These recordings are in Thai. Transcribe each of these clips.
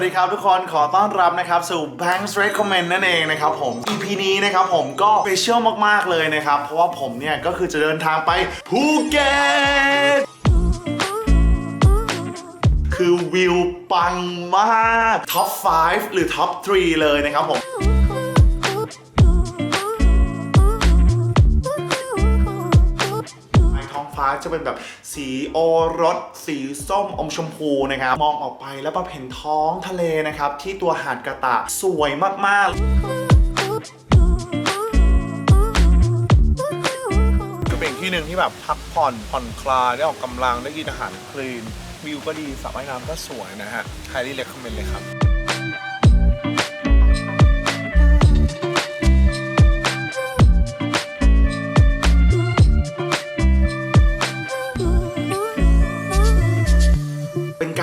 วัสดีครับทุกคนขอต้อนรับนะครับสู่ Banks Recommend นั่นเองนะครับผม EP นี้นะครับผมก็สเปเชียลมาก ๆ เลยนะครับ เพราะว่าผมเนี่ย ก็คือจะเดินทางไปภูเก็ตคือวิวปังมาก ท็อป 5 หรือท็อป 3 เลยนะครับผม ฟ้าจะเป็นแบบสีโอรส สีส้มอมชมพูนะครับ มองออกไปแล้วก็เห็นท้องทะเลนะครับ ที่ตัวหาดกระตะสวยมากก็เป็นที่หนึ่งที่แบบพักผ่อนผ่อนคลายได้ออกกำลังได้กินอาหารคลีน วิวก็ดีสระว่ายน้ำก็สวยนะฮะ ใครที่เล็กคอมเมนต์เลยครับ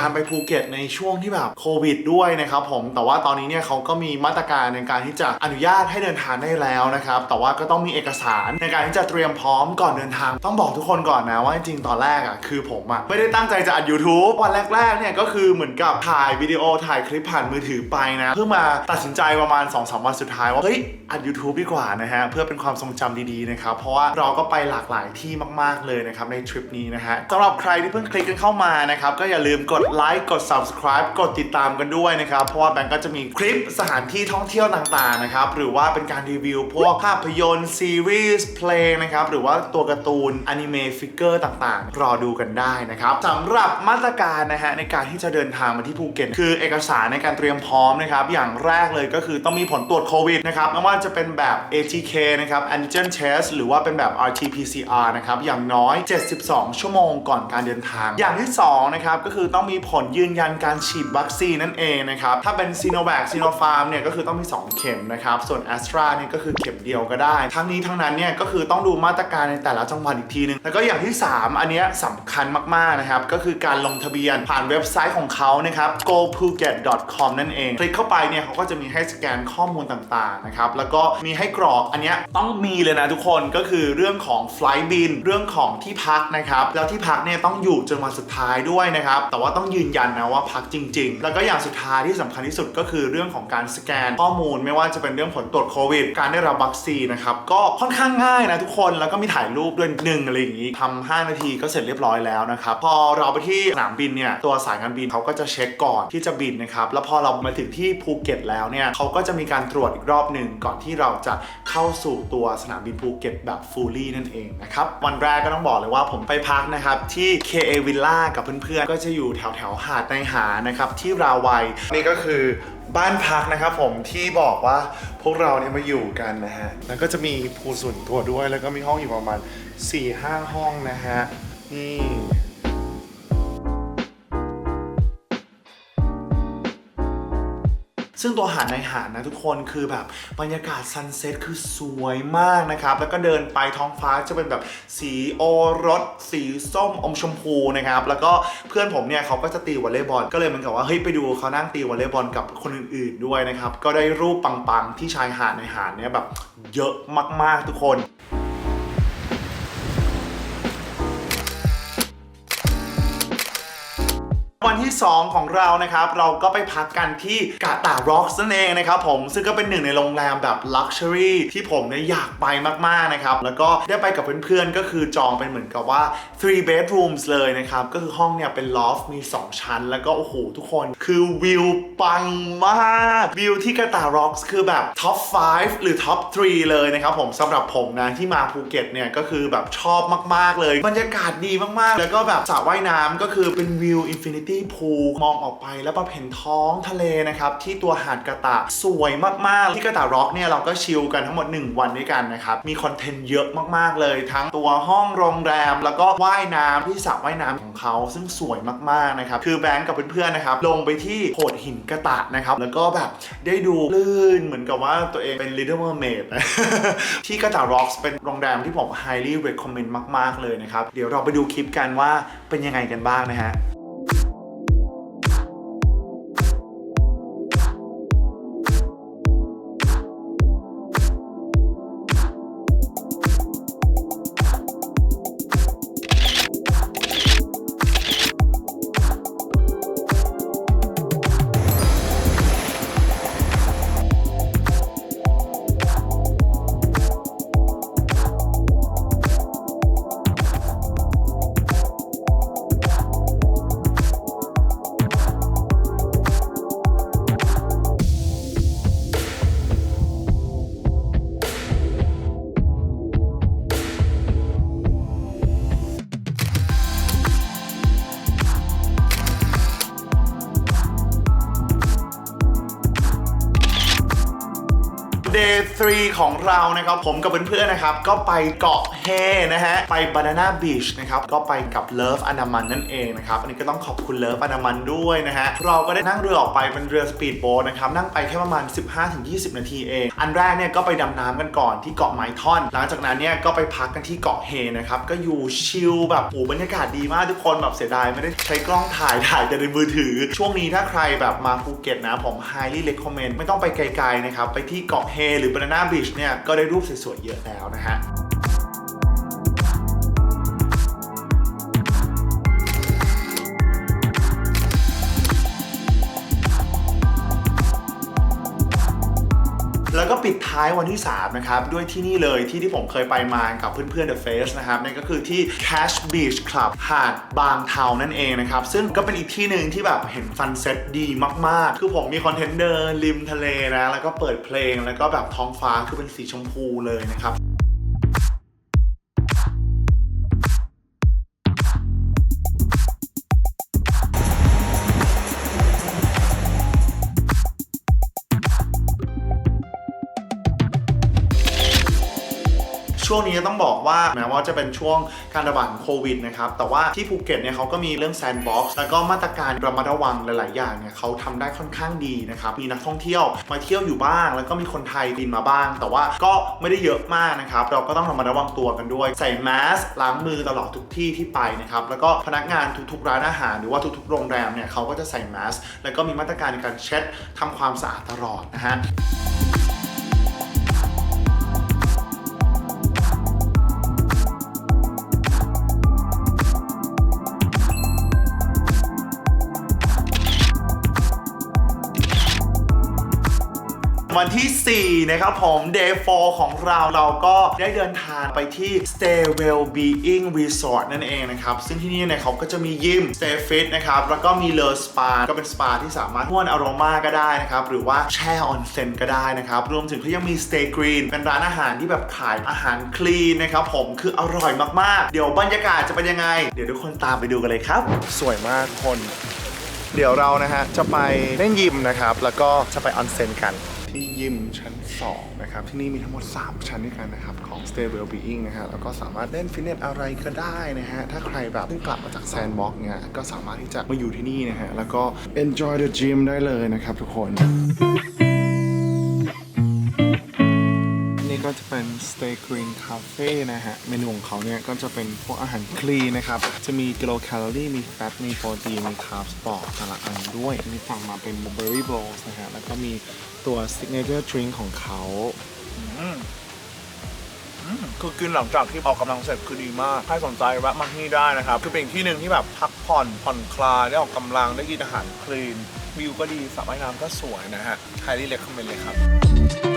การไปภูเก็ตในช่วงที่แบบโควิดด้วยนะครับผมแต่ว่าตอนนี้เนี่ยเขาก็มีมาตรการในการที่จะอนุญาตให้เดินทางได้แล้วนะครับแต่ว่าก็ต้องมีเอกสารในการที่จะเตรียมพร้อมก่อนเดินทาง ต้องบอกทุกคนก่อนนะว่าจริงๆตอนแรกอะคือผมอะไม่ได้ตั้งใจจะอัด YouTube วันแรกๆเนี่ยก็คือเหมือนกับถ่ายวิดีโอถ่ายคลิปผ่านมือถือไปนะเพื่อมาตัดสินใจประมาณ2-3วันสุดท้ายว่าเฮ้ยอัด YouTube ดีกว่านะฮะเพื่อเป็นความทรงจำดีๆนะครับเพราะว่าเราก็ไปหลากหลายที่มาก ๆเลยนะครับในทริปนี้นะฮะสำหรับใครที่เพิ่งคลิกกันเข้ามานะครับก็อย่าลืมกดไลค์กด subscribe กดติดตามกันด้วยนะครับ เพราะว่าแบงก์ก็จะมีคลิปสถานที่ท่องเที่ยวต่างๆนะครับ หรือว่าเป็นการรีวิวพวกภาพยนตร์ซีรีส์เพลงนะครับ หรือว่าตัวการ์ตูนอนิเมะฟิกเกอร์ต่างๆ รอดูกันได้นะครับสำหรับมาตรการนะฮะในการที่จะเดินทางมาที่ภูเก็ตคือเอกสารในการเตรียมพร้อมนะครับอย่างแรกเลยก็คือต้องมีผลตรวจโควิดนะครับไม่ว่าจะเป็นแบบ ATK นะครับ antigen test หรือว่าเป็นแบบ RT-PCR นะครับอย่างน้อย 72 ชั่วโมงก่อนการเดินทาง อย่างที่2นะครับก็คือต้องมีผลยืนยันการฉีดวัคซีนนั่นเองนะครับ ถ้าเป็น Sinovac Sinopharm เนี่ยก็คือต้องมี 2 เข็มนะครับ ส่วน Astra เนี่ยก็คือเข็มเดียวก็ได้ ทั้งนี้ทั้งนั้นเนี่ยก็คือต้องดูมาตรการในแต่ละจังหวัดอีกทีนึง แล้วก็อย่างที่ 3 อันเนี้ยสำคัญมากๆนะครับ ก็คือการลงทะเบียนผ่านเว็บไซต์ของเขานะครับ gophuket.com นั่นเอง คลิกเข้าไปเนี่ยเขาก็จะมีให้สแกนข้อมูลต่างๆนะครับ แล้วก็มีให้กรอกอันเนี้ยต้องมีเลยนะทุกคน ก็คือเรื่องของไฟล์บิน เรื่องของที่พักนะครับ แล้วที่พักเนี่ยต้องอยู่จนวันสุดท้ายด้วยนะครับ แต่ว่าต้องยืนยันนะว่าพักจริง ๆ แล้วก็อย่างสุดท้ายที่สำคัญที่สุดก็คือเรื่องของการสแกนข้อมูล ไม่ว่าจะเป็นเรื่องผลตรวจโควิด การได้รับวัคซีนนะครับก็ค่อนข้างง่ายนะทุกคนแล้วก็มีถ่ายรูปด้วยหนึ่งอะไรอย่างนี้ทำ5นาทีก็เสร็จเรียบร้อยแล้วนะครับพอเราไปที่สนามบินเนี่ยตัวสายการบินเขาก็จะเช็คก่อนที่จะบินนะครับแล้วพอเรามาถึงที่ภูเก็ตแล้วเนี่ยเขาก็จะมีการตรวจอีกรอบหนึ่งก่อนที่เราจะเข้าสู่ตัวสนามบินภูเก็ตแบบฟูลี่นั่นเองนะครับวันแรกก็ต้องบอกเลยว่าผมไปพักนะครับที่ KA Villa กับเพื่อนๆก็จะอยู่แถวแถวหาดในหานะครับที่ราวัยนี่ก็คือบ้านพักนะครับผมที่บอกว่าพวกเราเนี่ยมาอยู่กันนะฮะแล้วก็จะมีพูลส่วนตัวด้วยแล้วก็มีห้องอยู่ประมาณ4-5ห้องนะฮะนี่ ซึ่งตัวหาดในหาดนะทุกคนคือแบบบรรยากาศซันเซ็ตคือสวยมากนะครับ แล้วก็เดินไปท้องฟ้าจะเป็นแบบสีโอรส สีส้มอมชมพูนะครับ แล้วก็เพื่อนผมเนี่ยเขาก็จะตีวอลเลย์บอลก็เลยเหมือนกับว่าเฮ้ยไปดูเขานั่งตีวอลเลย์บอลกับคนอื่นๆด้วยนะครับ ก็ได้รูปปังๆที่ชายหาดในหาดเนี่ยแบบเยอะมากๆทุกคน ที่ 2 ของเรานะครับ เราก็ไปพักกันที่กาตาร็อกนั่นเองนะครับผมซึ่งก็เป็นหนึ่งในโรงแรมแบบลักชัวรี่ที่ผมเนี่ยอยากไปมากๆนะครับ แล้วก็ได้ไปกับเพื่อนๆ ก็คือจองเป็นเหมือนกับว่า three bedrooms เลยนะครับ ก็คือห้องเนี่ยเป็นลอฟมี 2 ชั้น แล้วก็ โอ้โห ทุกคนคือวิวปังมาก วิวที่กาตาร็อกคือแบบท็อป 5 หรือท็อป 3 เลยนะครับผมสำหรับผมนะที่มาภูเก็ตเนี่ยก็คือแบบชอบมากๆเลย บรรยากาศดีมากๆ แล้วก็แบบสระว่ายน้ำก็คือเป็นวิวอินฟินิตี้พูลมองออกไปแล้วแบบเห็นท้องทะเลนะครับ ที่ตัวหาดกระตะสวยมากๆ ที่กระตะร็อกเนี่ยเราก็ชิลกันทั้งหมด 1 วันด้วยกันนะครับ มีคอนเทนต์เยอะมากๆเลย ทั้งตัวห้องโรงแรม แล้วก็ว่ายน้ำที่สระว่ายน้ำของเขาซึ่งสวยมากๆนะครับคือแบงค์กับเพื่อนๆนะครับลงไปที่โขดหินกระตะนะครับแล้วก็แบบได้ดูลื่นเหมือนกับว่าตัวเองเป็น Little Mermaid ที่กระตะร็อกเป็นโรงแรมที่ผม highly recommend มาก ๆ เลยนะครับ เดี๋ยวเราไปดูคลิปกันว่าเป็นยังไงกันบ้างนะฮะ day 3 ของเรานะครับ ผมกับเพื่อนๆนะครับ ก็ไปเกาะเฮนะฮะ ไป Banana Beach นะครับ ก็ไปกับเลิฟอนามันนั่นเองนะครับ อันนี้ก็ต้องขอบคุณเลิฟอนามันด้วยนะฮะ เราก็ได้นั่งเรือออกไปเป็นเรือสปีดโบ๊ทนะครับ นั่งไปแค่ประมาณ 15-20 นาทีเอง อันแรกเนี่ยก็ไปดำน้ำกันก่อนที่เกาะไมท่อน หลังจากนั้นเนี่ยก็ไปพักกันที่เกาะเฮนะครับ ก็อยู่ชิลแบบโอ้บรรยากาศดีมากทุกคนแบบเสียดายไม่ได้ใช้กล้องถ่ายถ่ายแต่ในมือถือ ช่วงนี้ถ้าใครแบบมาภูเก็ตนะผม highly recommend ไม่ต้องไปไกลๆนะครับไปที่เกาะเฮหรือบานาน่าบีชเนี่ยก็ได้รูปสวยๆเยอะแล้วนะฮะ ท้ายวันที่ 3 นะครับ ด้วยที่นี่เลยที่ที่ผมเคยไปมากับเพื่อนๆ The Face นะครับนั่นก็คือที่ Cash Beach Club หาดบางเทานั่นเองนะครับ ซึ่งก็เป็นอีกที่หนึ่งที่แบบเห็นซันเซ็ตดีมากๆ คือผมมีคอนเทนต์เดินริมทะเลนะ แล้วก็เปิดเพลงแล้วก็แบบท้องฟ้าคือเป็นสีชมพูเลยนะครับ นี้ต้องบอกว่าแม้ว่าจะเป็นช่วงการระบาดโควิดนะครับ แต่ว่าที่ภูเก็ตเนี่ยเขาก็มีเรื่องแซนด์บ็อกซ์แล้วก็มาตรการระมัดระวังหลาย ๆ อย่างเนี่ยเขาทำได้ค่อนข้างดีนะครับ มีนักท่องเที่ยวมาเที่ยวอยู่บ้าง แล้วก็มีคนไทยบินมาบ้าง แต่ว่าก็ไม่ได้เยอะมากนะครับ เราก็ต้องระมัดระวังตัวกันด้วย ใส่แมสล้างมือตลอดทุกที่ที่ไปนะครับ แล้วก็พนักงานทุก ๆ ร้านอาหาร หรือว่าทุก ๆ โรงแรมเนี่ยเขาก็จะใส่แมสแล้วก็มีมาตรการในการเช็ดทำความสะอาดตลอดนะฮะ วันที่ 4 นะครับผม day 4 ของเราเราก็ได้เดินทางไปที่ Stay Well Being Resort นั่นเองนะครับ ซึ่งที่นี่เนี่ยเขาก็จะมียิม Stay Fit นะครับ แล้วก็มีเลอสปาก็เป็นสปาที่สามารถนวดอโรมาก็ได้นะครับ หรือว่าแช่ออนเซ็นก็ได้นะครับ รวมถึงเขายังมี Stay Green เป็นร้านอาหารที่แบบขายอาหารคลีนนะครับผมคืออร่อยมากๆ เดี๋ยวบรรยากาศจะเป็นยังไง เดี๋ยวทุกคนตามไปดูกันเลยครับ สวยมากคน เดี๋ยวเรานะฮะจะไปเล่นยิมนะครับ แล้วก็จะไปออนเซ็นกัน ที่ยิมชั้น 2 นะครับ ที่นี่มีทั้งหมด 3 ชั้นด้วยกันนะครับ ของ Stay Well Being นะฮะแล้วก็สามารถเล่นฟิตเนสอะไรก็ได้นะฮะ ถ้าใครแบบเพิ่งกลับมาจากแซนด์บ็อกซ์เนี่ยก็สามารถที่จะมาอยู่ที่นี่นะฮะ แล้วก็ enjoy the gym ได้เลยนะครับทุกคน ก็จะเป็น Stay Green Cafe นะฮะ เมนูของเขาเนี่ยก็จะเป็นพวกอาหารคลีนนะครับ จะมีกิโลแคลอรี่ มีแฟต มีโปรตีน มีคาร์บสปอร์ตแต่ละอันด้วย มีสั่งมาเป็น Blueberry Bowls นะฮะ แล้วก็มีตัว Signature Drink ของเขาคือกินหลังจากที่ออกกำลังเสร็จคือดีมากใครสนใจแวะมาที่นี่ได้นะครับ คือเป็นที่หนึ่งที่แบบพักผ่อนผ่อนคลายได้ออกกำลังได้กินอาหารคลีนวิวก็ดีสระว่ายน้ำก็สวยนะฮะ highly recommend เลยครับ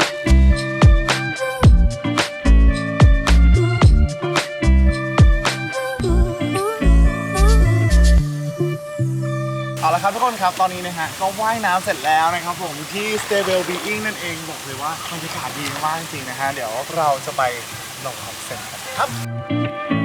ะครับทุกคนครับตอนนี้นะฮะก็ว่ายน้ำเสร็จแล้วนะครับผมที่ s t a b l e Being นั่นเองบอกเลยว่าบรรยากาศดีมากจริงๆนะฮะเดี๋ยวเราจะไปลงออนเซ็นกันครับ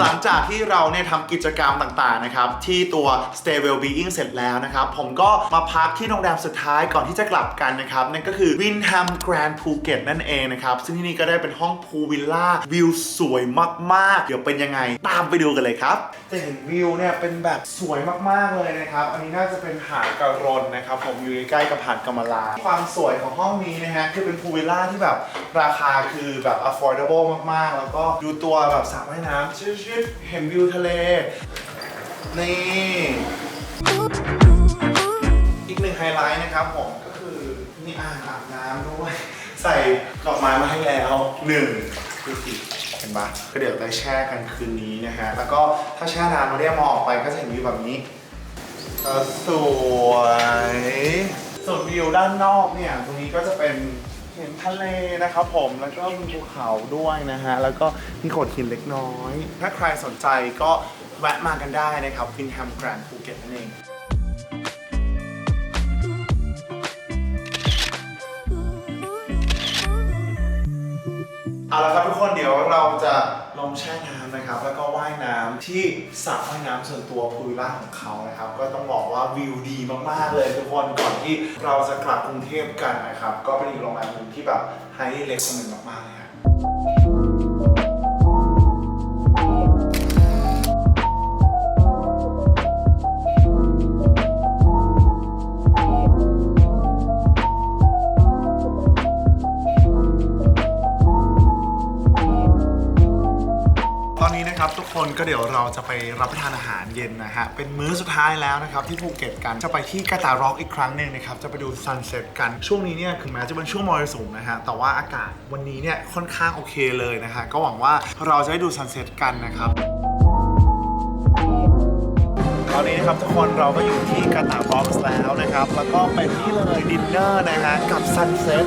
หลังจากที่เราเนี่ยทำกิจกรรมต่างๆนะครับที่ตัว Stay Well Being เสร็จแล้วนะครับ ผมก็มาพักที่โรงแรมสุดท้ายก่อนที่จะกลับกันนะครับ นั่นก็คือ Windham Grand Phuket นั่นเองนะครับ ซึ่งที่นี่ก็ได้เป็นห้องพูลวิลล่าวิวสวยมากๆ เดี๋ยวเป็นยังไง ตามไปดูกันเลยครับจะเห็นวิวเนี่ยเป็นแบบสวยมากๆเลยนะครับ อันนี้น่าจะเป็นหาดกระรนนะครับ ผมอยู่ใกล้ๆกับหาดกำมะลา ความสวยของห้องนี้นะฮะคือเป็นพูลวิลล่าที่แบบราคาคือแบบ affordable มากๆ แล้วก็ดูตัวแบบสระว่ายน้ำชิดเห็นวิวทะเล นี่ อีกหนึ่งไฮไลท์นะครับผมก็คือมีอ่างอาบน้ำด้วย ใส่ดอกไม้มาให้แล้วหนึ่งดูสิเห็นปะก็เดี๋ยวไปแช่กันคืนนี้นะฮะ แล้วก็ถ้าแช่นานเราเรียกมองออกไปก็จะเห็นวิวแบบนี้สวยส่วนวิวด้านนอกเนี่ย ตรงนี้ก็จะเป็น ห็นทะเลนะครับผมแล้วก็มีภูเขาด้วยนะฮะ แล้วก็มีโขดหินเล็กน้อย ถ้าใครสนใจก็แวะมากันได้นะครับฟินแฮมแกรนด์ภูเก็ตนั่นเอง เอาละครับทุกคนเดี๋ยวเราจะลงแช่น้ำนะครับ แล้วก็ว่ายน้ำที่สระว่ายน้ำส่วนตัวพูลล่าของเขานะครับ ก็ต้องบอกว่าวิวดีมากๆเลยทุกคนก่อนที่เราจะกลับกรุงเทพกันนะครับ ก็เป็นอีกโรงแรมหนึ่งที่แบบไฮเล็กคนหนึ่งมากๆเลยครับ คนก็เดี๋ยวเราจะไปรับประทานอาหารเย็นนะฮะ เป็นมื้อสุดท้ายแล้วนะครับ ที่ภูเก็ตกันจะไปที่กาตาร็อกอีกครั้งหนึ่งนะครับ จะไปดูซันเซ็ตกันช่วงนี้เนี่ยถึงแม้จะเป็นช่วงมรสุมนะฮะ แต่ว่าอากาศวันนี้เนี่ยค่อนข้างโอเคเลยนะฮะก็หวังว่าเราจะได้ดูซันเซ็ตกันนะครับ ตอนนี้นะครับทุกคนเราก็อยู่ที่กาตาบ็อกซ์แล้วนะครับ แล้วก็เป็นที่เลยดินเนอร์นะฮะกับซันเซ็ต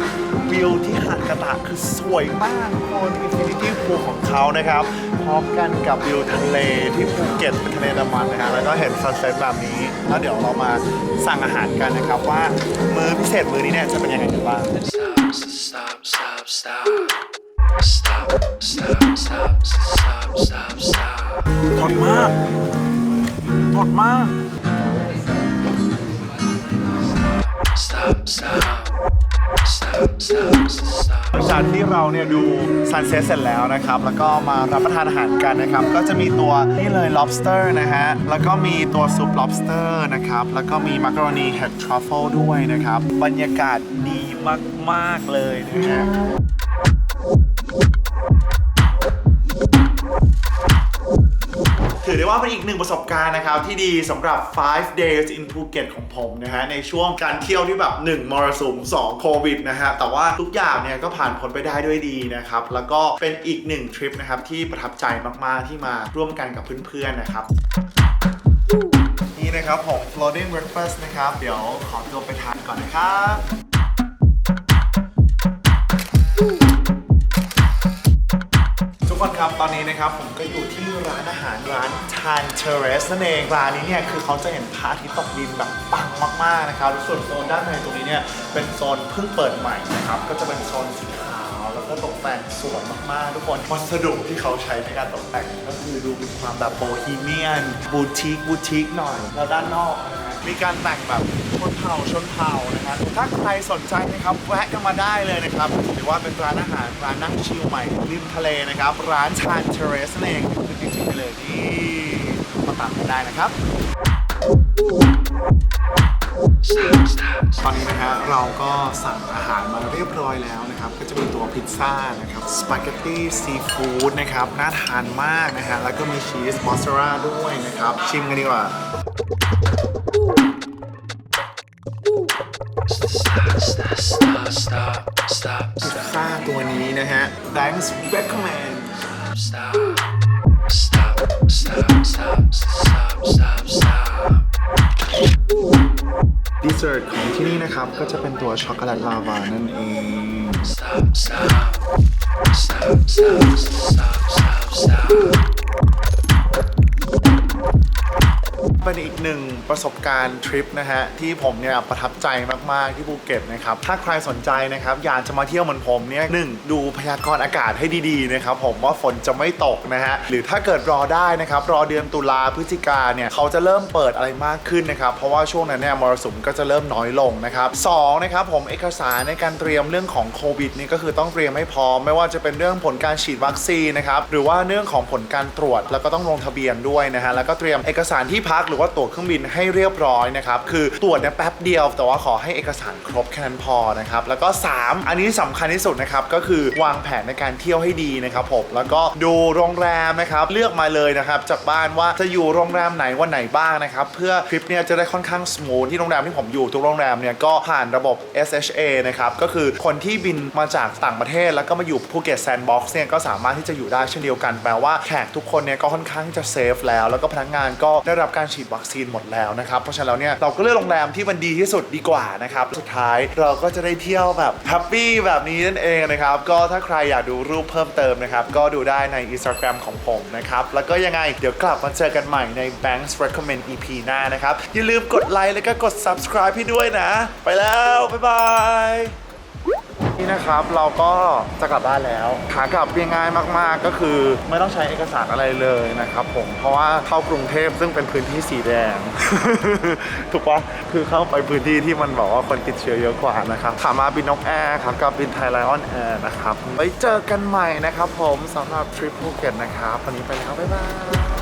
วิวที่หาดกาตาคือสวยมากทุกคนอินฟินิตี้พูของเขานะครับพร้อมกันกับวิวทะเลที่ภูเก็ตเป็นทะเลดำมันนะฮะแล้วก็เห็นซันเซ็ตแบบนี้ แล้วเดี๋ยวเรามาสั่งอาหารกันนะครับว่ามื้อพิเศษมื้อนี้เนี่ยจะเป็นยังไงกันบ้าง Stop, stop, stop, stop. Stop, stop, stop, stop, stop. หมดมาก หมดมาก Stop, stop. Stop, stop, stop. หลังจากที่เราเนี่ยดูซันเซ็ตเสร็จแล้วนะครับ แล้วก็มารับประทานอาหารกันนะครับ ก็จะมีตัวนี่เลย lobster นะฮะ แล้วก็มีตัวซุป lobster นะครับ แล้วก็มีมักกะโรนีเห็ดทรัฟเฟิลด้วยนะครับ บรรยากาศดีมาก ๆ เลยนะฮะ ถือได้ว่าเป็นอีกหนึ่งประสบการณ์นะครับ ที่ดีสำหรับ 5 days in Phuket ของผมนะฮะ ในช่วงการเที่ยวที่แบบ 1 มรสุม 2 โควิดนะฮะ แต่ว่าทุกอย่างเนี่ยก็ผ่านพ้นไปได้ด้วยดีนะครับ แล้วก็เป็นอีกหนึ่งทริปนะครับ ที่ประทับใจมาก ๆ ที่มาร่วมกันกับเพื่อน ๆ นะครับนี่นะครับผม floating breakfast นะครับ เดี๋ยวขอตัวไปทานก่อนนะครับ คนครับตอนนี้นะครับผมก็อยู่ที่ร้านอาหารร้าน Tan Terrace นั่นเองร้านนี้เนี่ยคือเขาจะเห็นพระอาทิตย์ตกดินแบบปังมากๆนะครับแล้วส่วนโซนด้านในตรงนี้เนี่ยเป็นโซนเพิ่งเปิดใหม่นะครับก็จะเป็นโซนสีขาวแล้วก็ตกแต่งสวยมากๆ ทุกคนวัสดุที่เขาใช้ในการตกแต่งก็คือดูมีความแบบโบฮีเมียนบูติกบูติกหน่อย แล้วด้านนอกนะ มีการแต่งแบบชนเผ่าชนเผ่านะครับถ้าใครสนใจนะครับแวะกันมาได้เลยนะครับหรือว่าเป็นร้านอาหารร้านนั่งชิลใหม่ริมทะเลนะครับ ร้านชานเทเรสนั่นเองคือจริงๆไปเลยที่มาตามกันได้นะครับตอนนี้นะฮะเราก็สั่งอาหารมาเรียบร้อยแล้วนะครับ ก็จะมีตัวพิซซ่านะครับสปาเกตตี้ซีฟู้ดนะครับน่าทานมากนะฮะแล้วก็มีชีสมอสซาเรลล่าด้วยนะครับ ชิมกันดีกว่า Stop, stop, stop, stop, stop, พิซซ่าตัวนี้นะฮะ thanks recommend stop. Stop, stop, stop, stop, stop, stop. ดีเซอร์ของที่นี่นะครับ ก็จะเป็นตัวช็อกโกแลตลาวานั่นเอง Stop, stop. Stop, stop, stop, stop, stop. เป็นอีกหนึ่งประสบการณ์ทริปนะฮะที่ผมเนี่ยประทับใจมาก ๆ ที่ภูเก็ตนะครับ ถ้าใครสนใจนะครับอยากจะมาเที่ยวเหมือนผมเนี่ยหนึ่งดูพยากรณ์อากาศให้ดี ๆ นะครับผมว่าฝนจะไม่ตกนะฮะหรือถ้าเกิดรอได้นะครับรอเดือนตุลาพฤศจิกาเนี่ยเขาจะเริ่มเปิดอะไรมากขึ้นนะครับเพราะว่าช่วงนั้นเนี่ยมรสุมก็จะเริ่มน้อยลงนะครับสองนะครับผมเอกสารในการเตรียมเรื่องของโควิดนี่ก็คือต้องเตรียมให้พร้อม ไม่ว่าจะเป็นเรื่องผลการฉีดวัคซีนนะครับหรือว่าเรื่องของผลการตรวจแล้วก็ต้องลงทะเบียนด้วยนะฮะแล้วก็เตรียมเอกสารที่พักรือว่าตั๋วเครื่องบินให้เรียบร้อยนะครับ คือตรวจเนี่ยแป๊บเดียว แต่ว่าขอให้เอกสารครบแค่นั้นพอนะครับ แล้วก็ 3 อันนี้สำคัญที่สุดนะครับ ก็คือวางแผนในการเที่ยวให้ดีนะครับผม แล้วก็ดูโรงแรมนะครับ เลือกมาเลยนะครับ จากบ้านว่าจะอยู่โรงแรมไหนวันไหนบ้างนะครับ เพื่อทริปเนี่ยจะได้ค่อนข้างสมูทที่โรงแรมที่ผมอยู่ทุกโรงแรมเนี่ยก็ผ่านระบบ SHA นะครับ ก็คือคนที่บินมาจากต่างประเทศ แล้วก็มาอยู่ภูเก็ตแซนด์บ็อกซ์เนี่ยก็สามารถที่จะอยู่ได้เช่นเดียวกัน แปลว่าแขกทุกคนเนี่ยก็ค่อนข้างจะเซฟแล้ว แล้วก็พนักงานก็ได้รับการฉีดวัคซีนหมดแล้วนะครับ เพราะฉะนั้นแล้วเนี่ยเราก็เลือกโรงแรมที่มันดีที่สุดดีกว่านะครับ สุดท้ายเราก็จะได้เที่ยวแบบแฮปปี้แบบนี้นั่นเองนะครับ ก็ถ้าใครอยากดูรูปเพิ่มเติมนะครับ ก็ดูได้ใน Instagram ของผมนะครับ แล้วก็ยังไงเดี๋ยวกลับมาเจอกันใหม่ใน Banks Recommend EP หน้านะครับ อย่าลืมกดไลค์แล้วก็กด subscribe ให้ด้วยนะ ไปแล้ว บ๊ายบาย นี่นะครับเราก็จะกลับบ้านแล้วขากลับง่ายๆมาก ๆ ก็คือไม่ต้องใช้เอกสารอะไรเลยนะครับผมเพราะว่าเข้ากรุงเทพซึ่งเป็นพื้นที่สีแดง ถูกปะคือเข้าไปพื้นที่ที่มันบอกว่าคนติดเชื้อเยอะกว่านะครับขามาบินนกแอร์ครับกับบินไทยไลออนแอร์นะครับไว้เจอกันใหม่นะครับผมสำหรับทริปภูเก็ตนะครับวันนี้ไปแล้วบ๊ายบาย